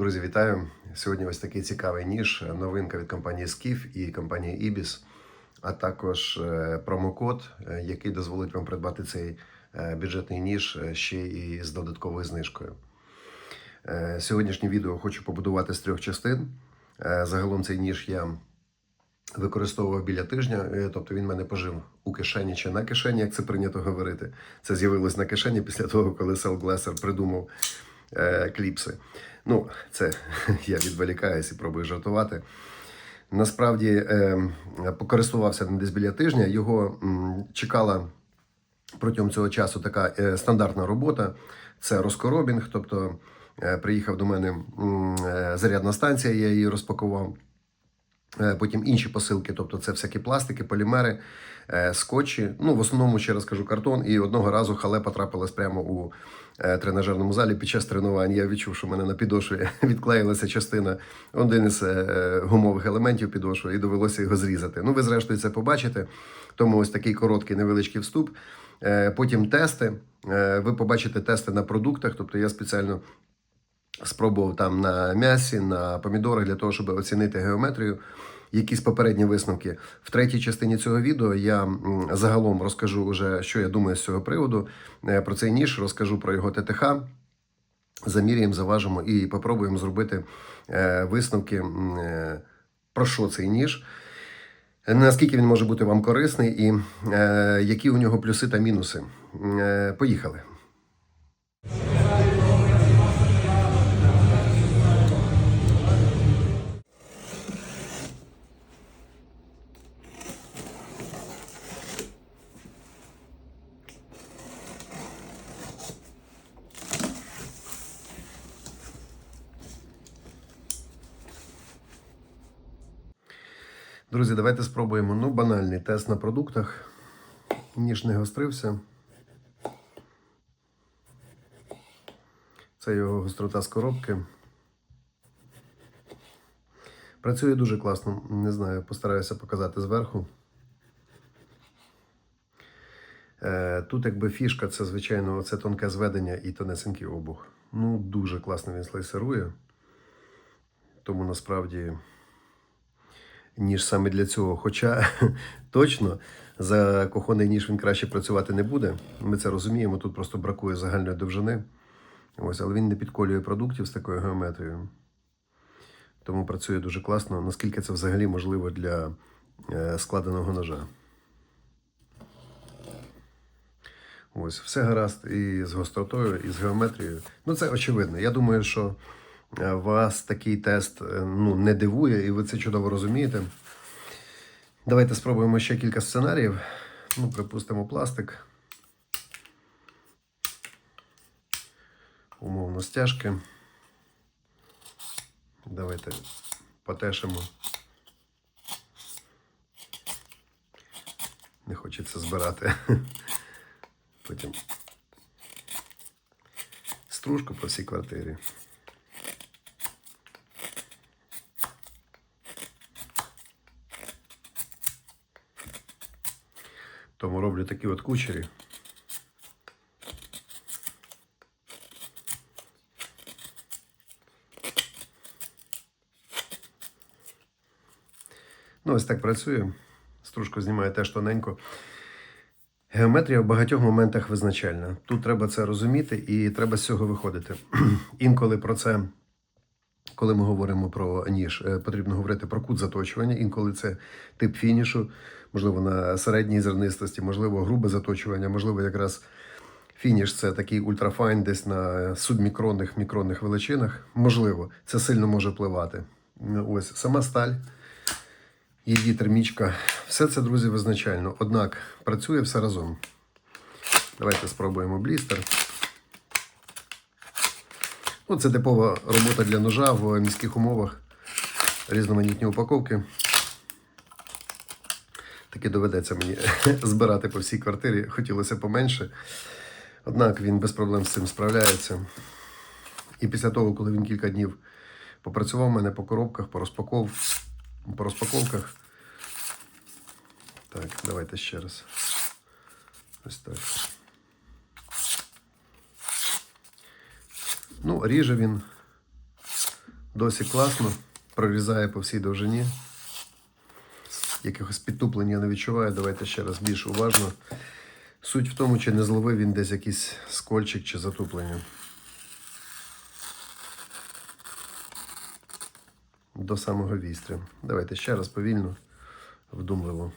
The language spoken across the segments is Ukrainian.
Друзі, вітаю! Сьогодні ось такий цікавий ніж, новинка від компанії Skiff і компанії Ibis, а також е, промокод, е, який дозволить вам придбати цей е, бюджетний ніж ще і з додатковою знижкою. Сьогоднішнє відео хочу побудувати з трьох частин. Загалом цей ніж я використовував біля тижня, тобто він мене пожив у кишені чи на кишені, як це прийнято говорити. Це з'явилось на кишені після того, коли Сел Глесер придумав кліпси. Ну, це я відволікаюсь і пробую жартувати. Насправді е, покористувався десь біля тижня. Його чекала протягом цього часу така е, стандартна робота. Це розкоробінг, тобто е, приїхав до мене е, зарядна станція, я її розпакував. Е, Потім інші посилки, тобто це всякі пластики, полімери, е, скотчі. Ну, в основному, ще раз кажу, картон. І одного разу халепа трапилась прямо у е, тренажерному залі під час тренувань. Я відчув, що в мене на підошві відклеїлася частина один із гумових елементів підошви, і довелося його зрізати. Ну, ви зрештою це побачите. Тому ось такий короткий невеличкий вступ. Потім тести. Ви побачите тести на продуктах, тобто я спеціально спробував там на м'ясі, на помідорах для того, щоб оцінити геометрію. Якісь попередні висновки. В третій частині цього відео я загалом розкажу вже, що я думаю з цього приводу. Е, Про цей ніж розкажу про його ТТХ. Заміряємо, заважимо і попробуємо зробити е, висновки, е, про що цей ніж, наскільки він може бути вам корисний і е, які у нього плюси та мінуси. Е, Поїхали. Друзі, давайте спробуємо. Ну, банальний тест на продуктах. Ніж не гострився. Це його гострота з коробки. Працює дуже класно. Не знаю, постараюся показати зверху. Е, Тут якби фішка, це, звичайно, це тонке зведення і тонесенький обух. Ну, дуже класно він слайсирує. Тому насправді ніж саме для цього. Хоча точно за кохоний ніж він краще працювати не буде. Ми це розуміємо. Тут просто бракує загальної довжини. Ось, але він не підколює продуктів з такою геометрією. Тому працює дуже класно. Наскільки це взагалі можливо для е, складеного ножа. Ось, все гаразд і з гостротою, і з геометрією. Ну, це очевидно. Я думаю, що вас такий тест е, ну, не дивує, і ви це чудово розумієте. Давайте спробуємо ще кілька сценаріїв. Ну, припустимо, пластик. Умовно стяжки. Давайте потешимо. Не хочеться збирати. Потім стружку по всій квартирі. Тому роблю такі от кучері. Ну, ось так працює. Стружку знімаю теж тоненько. Геометрія в багатьох моментах визначальна. Тут треба це розуміти і треба з цього виходити. Інколи про це, коли ми говоримо про ніж, е, потрібно говорити про кут заточування. Інколи це тип фінішу, можливо, на середній зернистості, можливо, грубе заточування, можливо, якраз фініш це такий ультрафайн десь на субмікронних мікронних величинах. Можливо, це сильно може впливати. Ось сама сталь її термічка. Все це, друзі, визначально. Однак працює все разом. Давайте спробуємо блістер. Ну, це типова робота для ножа в міських умовах. Різноманітні упаковки. Таки доведеться мені збирати по всій квартирі. Хотілося поменше. Однак він без проблем з цим справляється. І після того, коли він кілька днів попрацював у мене по коробках, по розпаков... по розпаковках. Так, давайте ще раз. Ось так. Ну, ріже він Досі класно, прорізає по всій довжині. Якихось підтуплень я не відчуваю. Давайте ще раз більш уважно. Суть в тому, чи не зловив він десь якийсь скольчик чи затуплення. До самого вістря. Давайте ще раз повільно, вдумливо.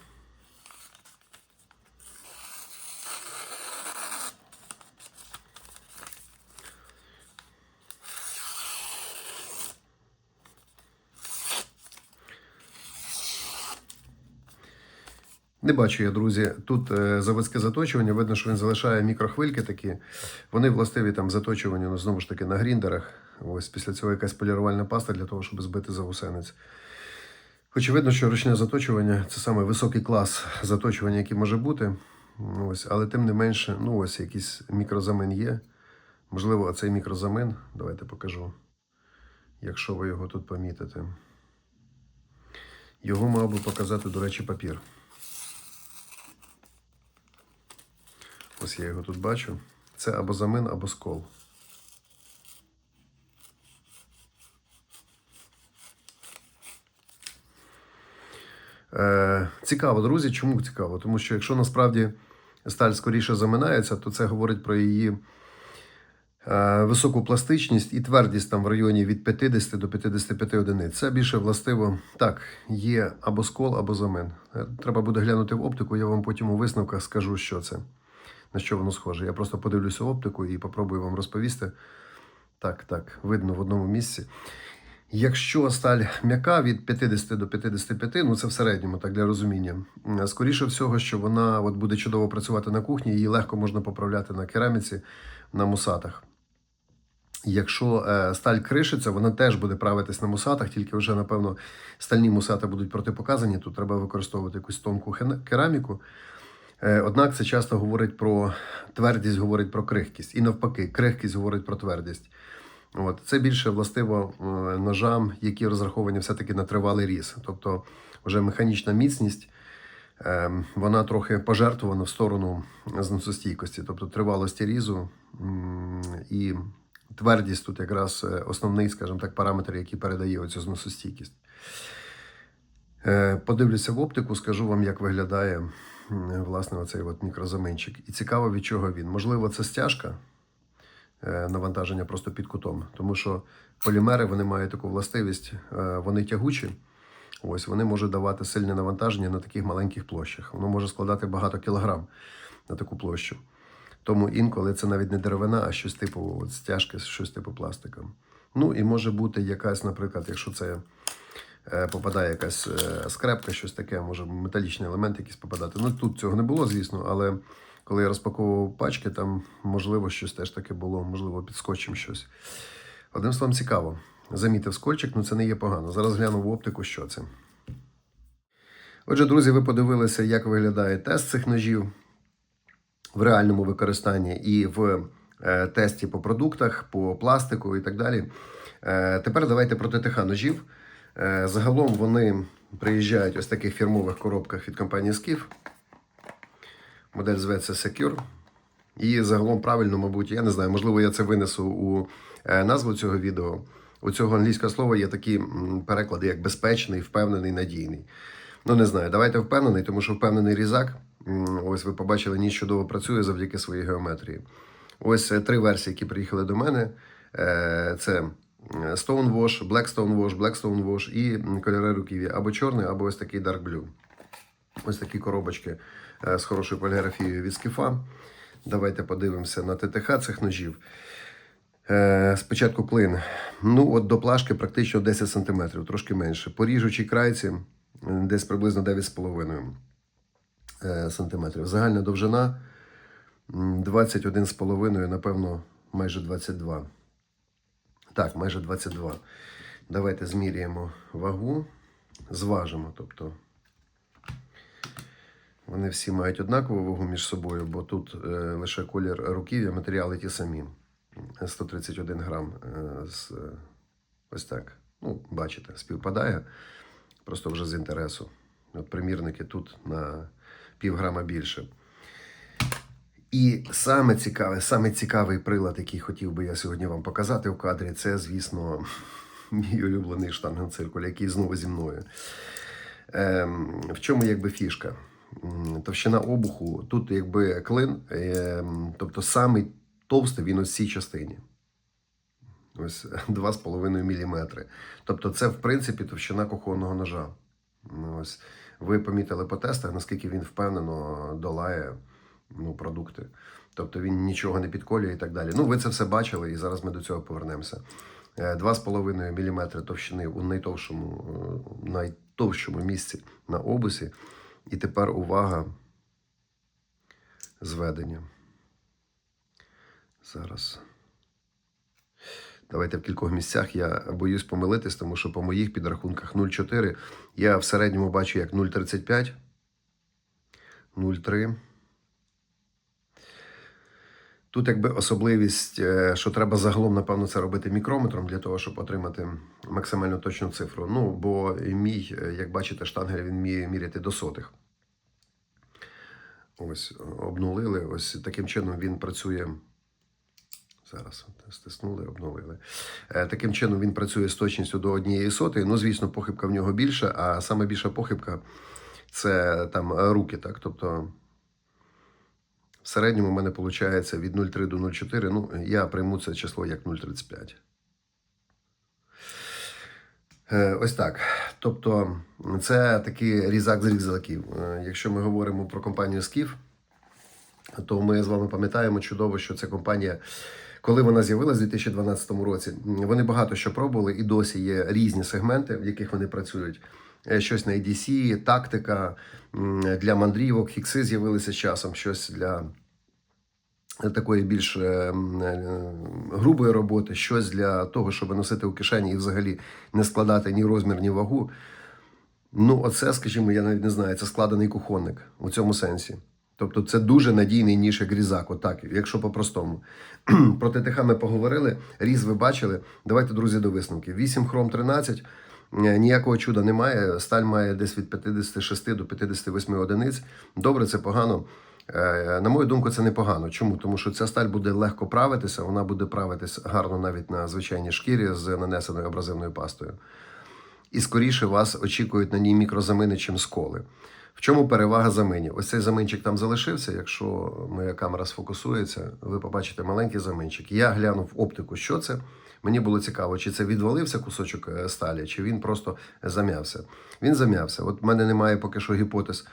Не бачу я, друзі. Тут е, заводське заточування. Видно, що він залишає мікрохвильки такі. Вони властиві там заточуванню, ну, знову ж таки, на гріндерах. Ось після цього якась полірувальна паста для того, щоб збити загусенець. Очевидно, що ручне заточування це саме високий клас заточування, який може бути. Ось, але тим не менше, ну ось якийсь мікрозамин є. Можливо, цей мікрозамин, давайте покажу, якщо ви його тут помітите. Його мав би показати, до речі, папір. Ось я його тут бачу. Це або замин, або скол. Е, цікаво, друзі. Чому цікаво? Тому що якщо насправді сталь скоріше заминається, то це говорить про її е, високу пластичність і твердість там в районі від 50 до 55 одиниць. Це більше властиво так, є або скол, або замин. Е, Треба буде глянути в оптику, я вам потім у висновках скажу, що це, на що воно схоже. Я просто подивлюся оптику і попробую вам розповісти. Так, так, видно в одному місці. Якщо сталь м'яка від 50 до 55, ну це в середньому, так для розуміння. Скоріше всього, що вона от буде чудово працювати на кухні, її легко можна поправляти на кераміці, на мусатах. Якщо е, сталь кришиться, вона теж буде правитись на мусатах, тільки вже, напевно, стальні мусати будуть протипоказані. Тут треба використовувати якусь тонку кераміку. Е, Однак це часто говорить про твердість, говорить про крихкість. І навпаки, крихкість говорить про твердість. От. Це більше властиво е, ножам, які розраховані все-таки на тривалий різ. Тобто вже механічна міцність, е, вона трохи пожертвована в сторону зносостійкості, тобто тривалості різу і твердість тут якраз е, основний, скажімо так, параметр, який передає оцю зносостійкість. Подивлюся в оптику, скажу вам, як виглядає власне оцей от мікрозаминчик. І цікаво, від чого він. Можливо, це стяжка е, навантаження просто під кутом, тому що полімери вони мають таку властивість, е, вони тягучі. Ось вони можуть давати сильне навантаження на таких маленьких площах. Воно може складати багато кілограм на таку площу. Тому інколи це навіть не деревина, а щось типу от, стяжки, щось типу пластика. Ну і може бути якась, наприклад, якщо це попадає якась е, скрепка, щось таке, може металічний елемент якийсь попадати. Ну тут цього не було, звісно, але коли я розпаковував пачки, там можливо щось теж таке було, можливо, під скотчем щось. Одним словом, цікаво. Замітив скотчик, ну це не є погано. Зараз гляну в оптику, що це. Отже, друзі, ви подивилися, як виглядає тест цих ножів в реальному використанні і в е, тесті по продуктах, по пластику і так далі. Е, тепер давайте про ТТХ ножів. Е, загалом вони приїжджають ось таких фірмових коробках від компанії Skiff. Модель зветься Secure. І загалом правильно, мабуть, я не знаю, можливо, я це винесу у е, назву цього відео. У цього англійського слова є такі переклади, як безпечний, впевнений, надійний. Ну, не знаю, давайте впевнений, тому що впевнений різак. Ось ви побачили, ніч чудово працює завдяки своїй геометрії. Ось е, три версії, які приїхали до мене. Це Stonewash, Black Stonewash, Black Stonewash і кольори руків'я або чорний, або ось такий Dark Blue. Ось такі коробочки е, з хорошою поліграфією від скіфа. Давайте подивимося на ТТХ цих ножів. Е, Спочатку клин. Ну, от до плашки практично 10 см, трошки менше. По ріжучій крайці десь приблизно 9,5 е, см. Загальна довжина 21,5, напевно, майже 22. Так, майже 22. Давайте зміряємо вагу, зважимо. Тобто вони всі мають однакову вагу між собою, бо тут е, лише колір руків'я, матеріали ті самі. 131 грам е, з, е, ось так. Ну, бачите, співпадає. Просто вже з інтересу. От примірники тут на пів грама більше. І саме цікаве, саме цікавий прилад, який хотів би я сьогодні вам показати в кадрі, це, звісно, мій улюблений штангенциркуль, який знову зі мною. Ем, в чому якби фішка? Товщина обуху, тут якби клин, ем, тобто самий товстий він в цій частині. Ось 2,5 мм. Тобто, це, в принципі, товщина кухонного ножа. Ось ви помітили по тестах, наскільки він впевнено долає ну, продукти. Тобто він нічого не підколює і так далі. Ну, ви це все бачили, і зараз ми до цього повернемося. Е, 2,5 мм товщини у найтовщому, е, найтовщому місці на обусі. І тепер увага зведення. Зараз. Давайте в кількох місцях я боюсь помилитись, тому що по моїх підрахунках 0,4. Я в середньому бачу як 0,35, 0,3. Тут якби особливість, е, що треба загалом, напевно, це робити мікрометром для того, щоб отримати максимально точну цифру. Ну, бо мій, е, як бачите, штангель він вміє міряти до сотих. Ось, обнулили. Ось таким чином він працює. Зараз стиснули, обновили. Е, Таким чином він працює з точністю до однієї сотої. Ну, звісно, похибка в нього більша, а саме більша похибка це там руки. Так? Тобто в середньому в мене виходить від 0,3 до 0,4. Ну, я прийму це число як 0,35. Е, Ось так. Тобто, це такий різак з різаків. Е, Якщо ми говоримо про компанію Скіф, то ми з вами пам'ятаємо чудово, що ця компанія, коли вона з'явилася в 2012 році, вони багато що пробували, і досі є різні сегменти, в яких вони працюють. Е, Щось на EDC, тактика для мандрівок, фікси з'явилися з часом, щось для такої більш е, е, грубої роботи, щось для того, щоб носити у кишені і взагалі не складати ні розмір, ні вагу. Ну, оце, скажімо, я навіть не знаю, це складений кухонник у цьому сенсі. Тобто це дуже надійний ніж як різак, отак, якщо по-простому. Про ТТХ ми поговорили, різ ви бачили. Давайте, друзі, до висновків. 8 хром 13, е, ніякого чуда немає. Сталь має десь від 56 до 58 одиниць. Добре, це погано. Е, На мою думку, це непогано. Чому? Тому що ця сталь буде легко правитися, вона буде правитись гарно навіть на звичайній шкірі з нанесеною абразивною пастою і скоріше вас очікують на ній мікрозамини, чим сколи. В чому перевага заминів? Ось цей заминчик там залишився. Якщо моя камера сфокусується, ви побачите маленький заминчик. Я глянув оптику, що це. Мені було цікаво, чи це відвалився кусочок е, сталі, чи він просто зам'явся. Він зам'явся. От в мене немає поки що гіпотез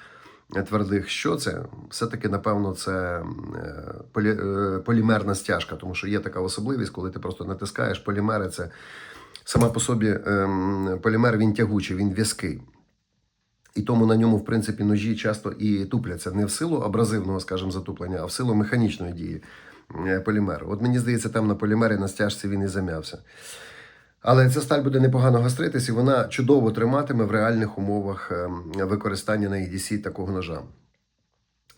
е, твердих, що це. Все-таки, напевно, це е, полі, полімерна стяжка, тому що є така особливість, коли ти просто натискаєш полімери, це сама по собі ем, полімер він тягучий, він в'язкий. І тому на ньому, в принципі, ножі часто і тупляться не в силу абразивного, скажімо, затуплення, а в силу механічної дії е, полімеру. От мені здається, там на полімері на стяжці він і зам'явся. Але ця сталь буде непогано гостритись, і вона чудово триматиме в реальних умовах ем, використання на EDC такого ножа.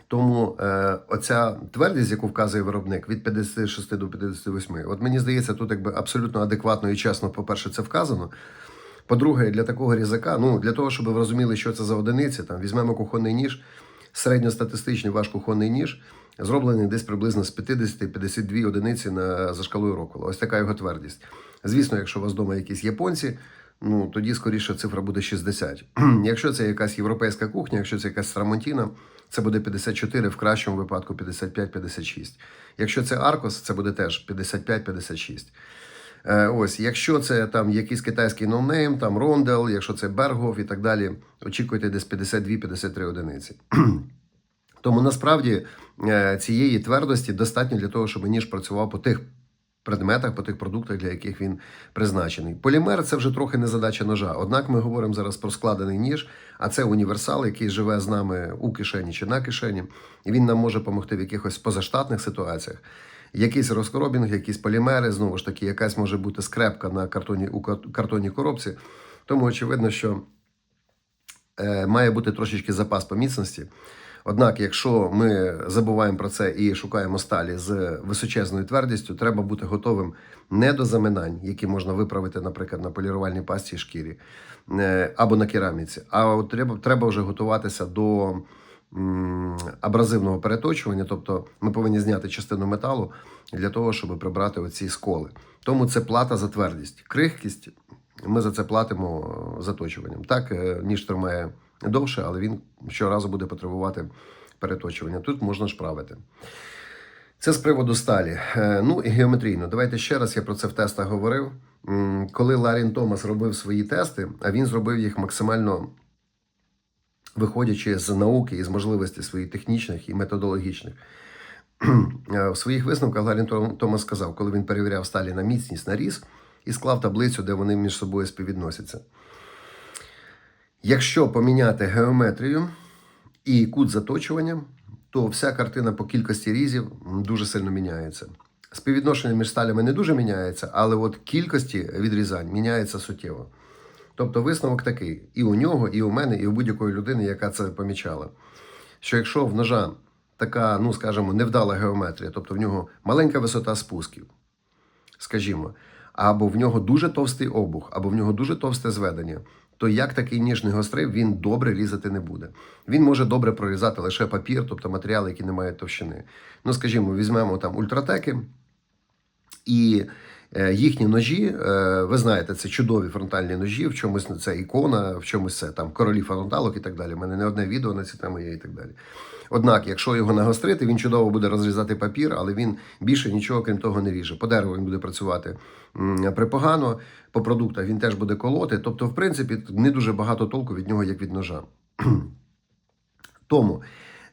Тому е, оця твердість, яку вказує виробник, від 56 до 58, от мені здається, тут якби абсолютно адекватно і чесно, по-перше, це вказано. По-друге, для такого різака, ну для того, щоб ви розуміли, що це за одиниці, там візьмемо кухонний ніж, середньостатистичний ваш кухонний ніж, зроблений десь приблизно з 50-52 одиниці на, за шкалою Роквелла. Ось така його твердість. Звісно, якщо у вас вдома якісь японці, ну тоді скоріше цифра буде 60. якщо це якась європейська кухня, якщо це якась Трамонтіна, це буде 54, в кращому випадку 55-56. Якщо це Аркос, це буде теж 55-56. Е, Ось, якщо це там якийсь китайський ноунейм, там Рондел, якщо це Бергов і так далі, очікуйте десь 52-53 одиниці. Тому насправді е, цієї твердості достатньо для того, щоб ніж працював по тих предметах, по тих продуктах, для яких він призначений. Полімер це вже трохи не задача ножа. Однак ми говоримо зараз про складений ніж, а це універсал, який живе з нами у кишені чи на кишені, і він нам може допомогти в якихось позаштатних ситуаціях. Якийсь розкоробінг, якісь полімери, знову ж таки, якась може бути скрепка на картоні у кар- картонній коробці. Тому очевидно, що е, має бути трошечки запас по міцності. Однак, якщо ми забуваємо про це і шукаємо сталі з височезною твердістю, треба бути готовим не до заминань, які можна виправити, наприклад, на полірувальній пасті шкірі е, або на кераміці, а треба, треба вже готуватися до абразивного переточування, тобто ми повинні зняти частину металу для того, щоб прибрати оці сколи. Тому це плата за твердість. Крихкість ми за це платимо е, заточуванням. Так, е, ніж тримає довше, але він щоразу буде потребувати переточування. Тут можна шправити. Це з приводу сталі. Е, Ну і геометрійно. Давайте ще раз я про це в тестах говорив. Коли Ларін Томас робив свої тести, а він зробив їх максимально виходячи з науки і з можливостей своїх технічних і методологічних. Е, В своїх висновках Ларін Томас сказав, коли він перевіряв сталі на міцність на різ і склав таблицю, де вони між собою співвідносяться. Якщо поміняти геометрію і кут заточування, то вся картина по кількості різів дуже сильно міняється. Співвідношення між сталями не дуже міняється, але от кількості відрізань міняється суттєво. Тобто висновок такий: і у нього, і у мене, і у будь-якої людини, яка це помічала. Що якщо в ножа така, ну скажімо, невдала геометрія, тобто в нього маленька висота спусків, скажімо, або в нього дуже товстий обух, або в нього дуже товсте зведення, то як такий ніжний гострив він добре різати не буде. Він може добре прорізати лише папір, тобто матеріали, які не мають товщини. Ну, скажімо, візьмемо там ультратеки. І їхні ножі, е, ви знаєте, це чудові фронтальні ножі, в чомусь це ікона, в чомусь це там королі фронталок і так далі. У мене не одне відео на ці теми є і так далі. Однак, якщо його нагострити, він чудово буде розрізати папір, але він більше нічого крім того не ріже. По дереву він буде працювати припогано, по продуктах він теж буде колоти. Тобто, в принципі, не дуже багато толку від нього, як від ножа. Тому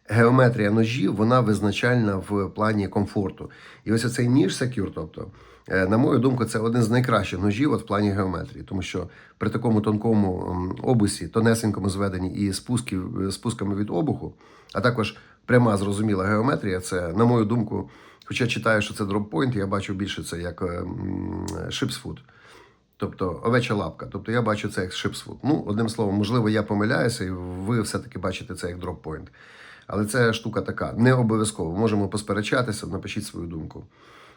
геометрія ножів вона визначальна в плані комфорту. І ось цей ніж Secure, тобто, е, на мою думку, це один з найкращих ножів от в плані геометрії, тому що при такому тонкому обусі, тонесенькому зведенні і спусків, е, спусками від обуху, а також пряма зрозуміла геометрія, це, на мою думку, хоча читаю, що це дроппойнт, я бачу більше це як шипсфуд. Тобто овеча лапка. Тобто я бачу це як шипсфуд. Ну, одним словом, можливо, я помиляюся, і ви все-таки бачите це як дроппойнт. Але це штука така, не обов'язково. Можемо посперечатися, напишіть свою думку.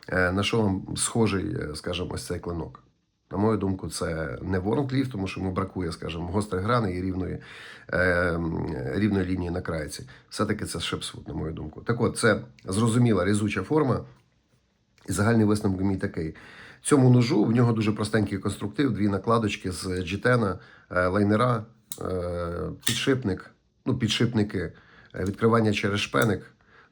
Е, На що вам схожий, е, скажімо, ось цей клинок? На мою думку, це не Воронкліф, тому що йому бракує, скажімо, гострих грани і рівної, е, рівної лінії на крайці. Все-таки це шипсфуд, на мою думку. Так от, це зрозуміла різуча форма, і загальний висновок мій такий. Цьому ножу в нього дуже простенький конструктив, дві накладочки з джітена, е, лайнера, підшипник, ну, підшипники, відкривання через шпеник.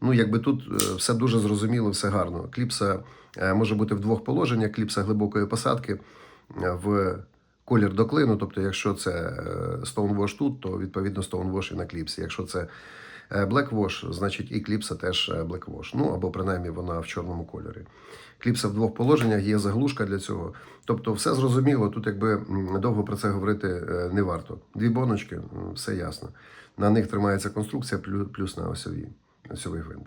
Ну, якби тут е, все дуже зрозуміло, все гарно. Кліпса е, може бути в двох положеннях: кліпса глибокої посадки е, в колір до клину. Тобто, якщо це стоунвош тут, то відповідно Stonewash і на кліпсі. Якщо це е, Black Wash, значить і кліпса теж е, Black Wash. Ну або принаймні вона в чорному кольорі. Кліпса в двох положеннях, є заглушка для цього. Тобто, все зрозуміло. Тут якби довго про це говорити е, не варто. Дві боночки, все ясно. На них тримається конструкція, плюс на осьові, осьовий гвинт.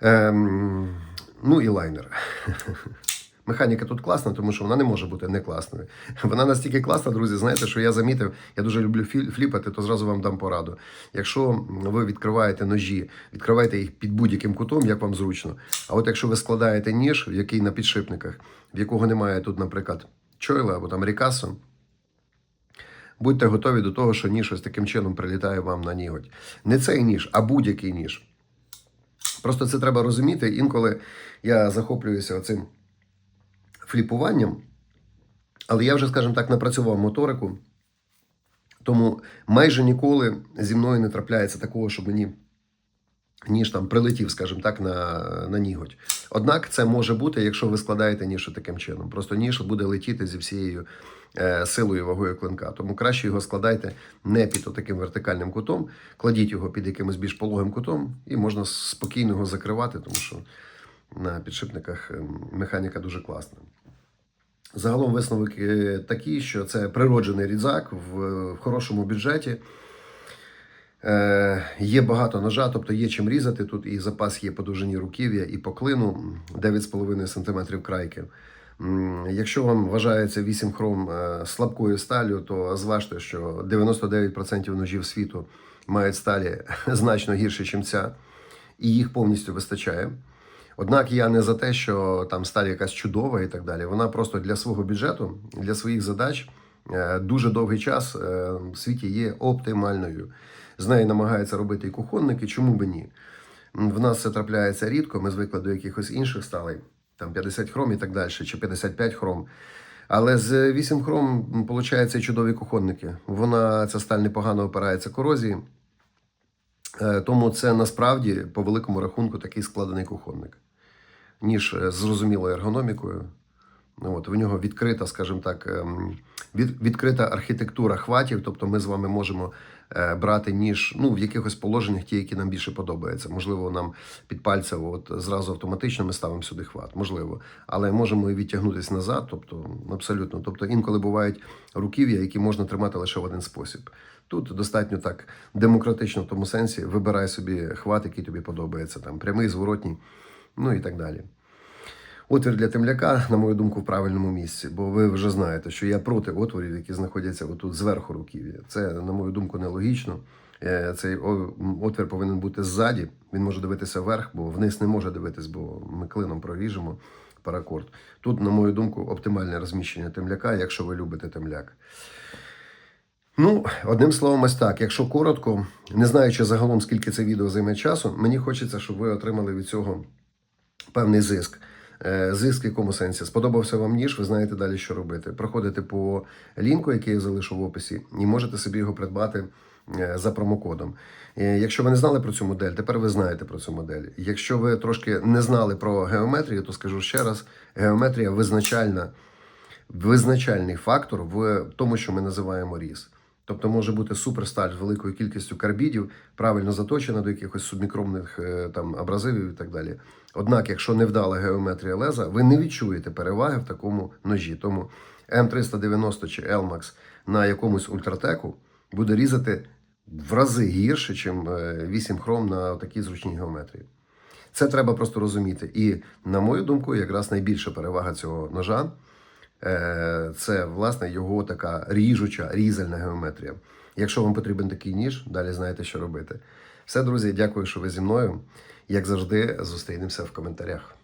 Ем, ну і лайнер. Механіка тут класна, тому що вона не може бути не класною. Вона настільки класна, друзі, знаєте, що я замітив, я дуже люблю фліпати, то зразу вам дам пораду. Якщо ви відкриваєте ножі, відкривайте їх під будь-яким кутом, як вам зручно. А от якщо ви складаєте ніж, який на підшипниках, в якого немає тут, наприклад, чойла або там рікасо, будьте готові до того, що ніж ось таким чином прилітає вам на ніготь. Не цей ніж, а будь-який ніж. Просто це треба розуміти. Інколи я захоплююся цим фліпуванням, але я вже, скажімо так, напрацював моторику, тому майже ніколи зі мною не трапляється такого, щоб мені ніж там прилетів, скажімо так, на, на ніготь. Однак це може бути, якщо ви складаєте ніж таким чином. Просто ніж буде летіти зі всією е, силою вагою клинка. Тому краще його складайте не під таким вертикальним кутом, кладіть його під якимось більш пологим кутом, і можна спокійно його закривати, тому що на підшипниках ем, механіка дуже класна. Загалом висновки такі, що це природжений різак в, в хорошому бюджеті. Е, є багато ножа, тобто є чим різати. Тут і запас є по довжині руків'я, і по клину 9,5 см крайки. Якщо вам вважається 8 хром е, слабкою сталю, то зважте, що 99% ножів світу мають сталі значно гірше, ніж ця, і їх повністю вистачає. Однак я не за те, що там сталь якась чудова і так далі. Вона просто для свого бюджету, для своїх задач е, дуже довгий час е, в світі є оптимальною. З нею намагаються робити і кухонники, чому би ні? В нас це трапляється рідко, ми звикли до якихось інших сталей, там 50 хром і так далі, чи 55 хром. Але з 8 хром виходить чудові кухонники. Вона ця сталь непогано опирається корозії. Е, Тому це насправді по великому рахунку такий складений кухонник. Ніж е, зрозумілою ергономікою. Ну, От, в нього відкрита, скажімо так, ем, від, відкрита архітектура хватів, тобто ми з вами можемо е, брати ніж ну, в якихось положеннях, ті, які нам більше подобаються. Можливо, нам під пальцем от, зразу автоматично ми ставимо сюди хват, можливо. Але можемо і відтягнутися назад, тобто абсолютно. Тобто інколи бувають руків'я, які можна тримати лише в один спосіб. Тут достатньо так демократично в тому сенсі, вибирай собі хват, який тобі подобається, там прямий, зворотній, ну і так далі. Отвір для темляка, на мою думку, в правильному місці, бо ви вже знаєте, що я проти отворів, які знаходяться отут зверху руків'я. Це, на мою думку, нелогічно. Е, Цей отвір повинен бути ззаді. Він може дивитися вверх, бо вниз не може дивитись, бо ми клином проріжемо паракорд. Тут, на мою думку, оптимальне розміщення темляка, якщо ви любите темляк. Ну, одним словом, ось так. Якщо коротко, не знаючи загалом, скільки це відео займе часу, мені хочеться, щоб ви отримали від цього певний зиск. Е, Зиск в якому сенсі? Сподобався вам ніж, ви знаєте далі, що робити. Проходите по лінку, який я залишу в описі, і можете собі його придбати е, за промокодом. Е, Якщо ви не знали про цю модель, тепер ви знаєте про цю модель. Якщо ви трошки не знали про геометрію, то скажу ще раз: геометрія визначальна, визначальний фактор в тому, що ми називаємо різ. Тобто може бути суперсталь з великою кількістю карбідів, правильно заточена до якихось субмікромних е, там абразивів і так далі. Однак, якщо невдала геометрія леза, ви не відчуєте переваги в такому ножі. Тому М390 чи Elmax на якомусь ультратеку буде різати в рази гірше, ніж 8 хром на такій зручній геометрії. Це треба просто розуміти. І, на мою думку, якраз найбільша перевага цього ножа е, це власне його така ріжуча, різальна геометрія. Якщо вам потрібен такий ніж, далі знаєте, що робити. Все, друзі, дякую, що ви зі мною. Як завжди, зустрінемося в коментарях.